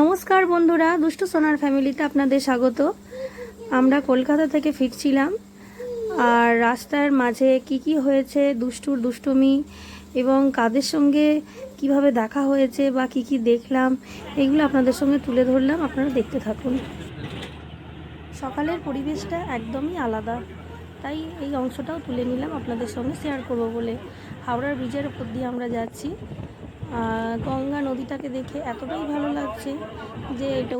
নমস্কার বন্ধুরা, দুষ্টু সোনার ফ্যামিলিতে আপনাদের স্বাগত। আমরা কলকাতা থেকে ফিরছিলাম, আর রাস্তার মাঝে কি কি হয়েছে, দুষ্টুর দুষ্টুমি এবং কাদের সঙ্গে কীভাবে দেখা হয়েছে বা কি কি দেখলাম, এগুলো আপনাদের সঙ্গে তুলে ধরলাম, আপনারা দেখতে থাকুন। সকালের পরিবেশটা একদমই আলাদা, তাই এই অংশটাও তুলে নিলাম আপনাদের সঙ্গে শেয়ার করব বলে। হাওড়ার ব্রিজের উপর দিয়ে আমরা যাচ্ছি। গঙ্গা নদীটাকে দেখে এতটাই ভালো লাগছে যে এটা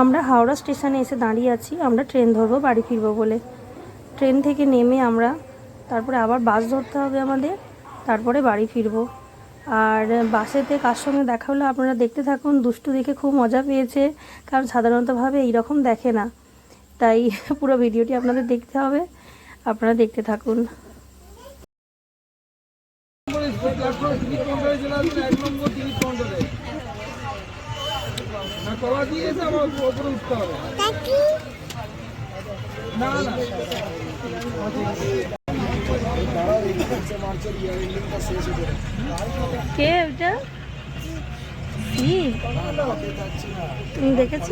আমরা হাওড়া স্টেশনে এসে দাঁড়িয়ে আছি। আমরা ট্রেন ধরবো, বাড়ি ফিরবো বলে। ট্রেন থেকে নেমে আমরা, তারপরে আবার বাস ধরতে হবে আমাদের, তারপরে বাড়ি ফিরবো। আর বাসেতে কার সঙ্গে দেখা হলো আপনারা দেখতে থাকুন, দুষ্টু দেখে খুব মজা পেয়েছে, কারণ সাধারণতভাবে এইরকম দেখে না। তাই পুরো ভিডিওটি আপনাদের দেখতে হবে, আপনারা দেখতে থাকুন। না কে ওটা তুমি দেখেছ?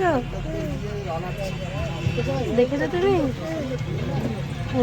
দেখেছ তুমি? ও।